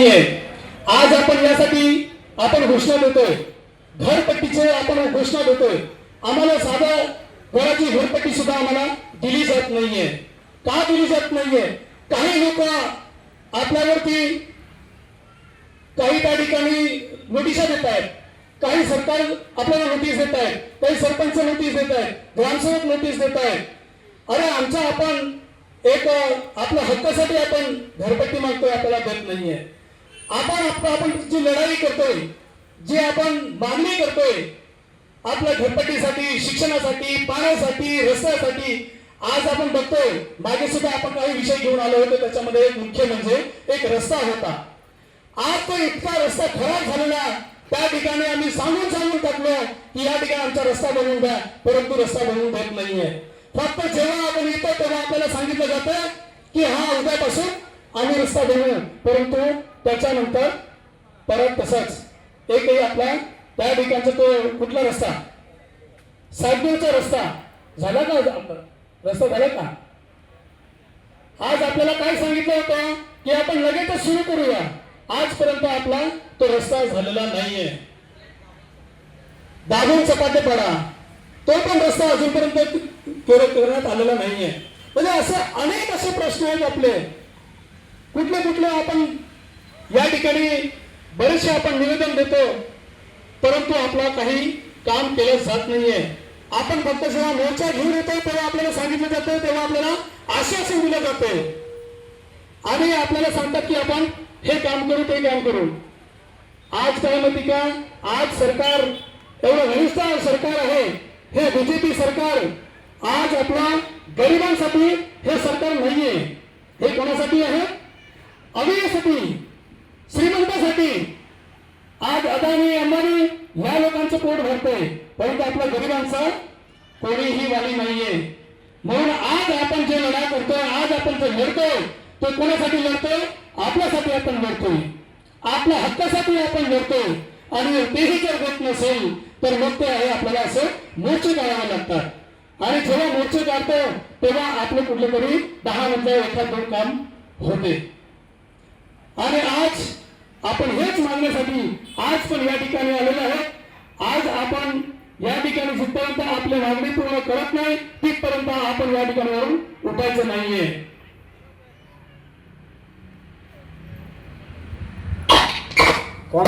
नाहीये. आज आपण यासाठी आपण घोषणा देतोय. घरपट्टीचे आपण घोषणा देतोय. आम्हाला साधा घराची घरपट्टी सुद्धा आम्हाला दिली जात नाहीये. का दिली जात नाहीये? काही लोक आपल्यावरती काही त्या ठिकाणी नोटिसा देत आहेत. काही सरकार आपल्याला नोटीस देत आहेत. काही सरपंच नोटीस देत आहेत. ग्रामसेवक नोटीस देत आहेत. अरे आमचा आपण एक आपल्या हक्कासाठी आपण घरपट्टी मागतोय आपल्याला देत नाहीये. आपण आप- आपण जी लढाई करतोय जी आपण मागणी करतोय आपल्या घरपट्टीसाठी शिक्षणासाठी पाण्यासाठी रस्त्यासाठी आज आपण बघतोय मागे सुद्धा आपण काही विषय घेऊन आलो होतो त्याच्यामध्ये मुख्य म्हणजे एक रस्ता होता. आज तो इतका रस्ता खराब झालेला त्या ठिकाणी आम्ही सांगून सांगून टाकलो की या ठिकाणी आमचा रस्ता बनवून द्या परंतु रस्ता बनवून देत नाहीये. फक्त जेव्हा आपण येतो तेव्हा आपल्याला सांगितलं जातं की हा उद्यापासून आम्ही रस्ता बनवू परंतु त्याच्यानंतर परत तसंच एकही आपला त्या ठिकाणचा तो कुठला रस्ता? सातपूरचा रस्ता. झाला का आपला? रस्ता झाला का? आज आपल्याला काय सांगितलं होतं? की आपण लगेचच सुरू करूया. आजपर्यंत आपला तो रस्ता झालेला नाहीये. दाबून चपाटे पडा. तो पण रस्ता अजूनपर्यंत करण्यात आलेला नाहीये. म्हणजे असे अनेक असे प्रश्न आहेत आपले. कुठले कुठले आपण या ठिकाणी बरेचसे आपण निवेदन देतो परंतु आपला काही काम केलं जात नाहीये. आपण फक्त जेव्हा मोर्चा घेऊन येतो तेव्हा आपल्याला सांगितलं जातं तेव्हा आपल्याला आश्वासन दिलं जाते. आणि आपल्याला सांगतात की आपण हे काम करू ते काम करू. आज काय माहिती का? आज सरकार एवढं घनिष्ठ सरकार आहे. हे बीजेपी सरकार आज आपला गरिबांसाठी हे सरकार नाहीये. हे कोणासाठी आहे? अमीरसाठी पोट भरते. परंतु आपल्या गरिबांचं कोणीही वाली नाहीये. म्हणून आज आपण जे लढा करतोय आज आपण जे लढतोय ते कोणासाठी लढतोय? आपल्यासाठी आपण लढतोय. आपल्या हक्कासाठी आपण लढतोय. आणि तेही जर होत नसेल तर मग ते आहे आपल्याला असं मोर्चे काढावे लागतात. आणि जेव्हा मोर्चे काढतो तेव्हा आपले कुठले तरी दहा नंतर एखाद दोन काम होते. आणि आज आपण हेच मागण्यासाठी आज पण या ठिकाणी आलेलो आहोत. आपण या ठिकाणी जिथपर्यंत आपली मागणी पूर्ण करत नाही तिथपर्यंत आपण या ठिकाणावरून उठायचं नाहीये. कोण?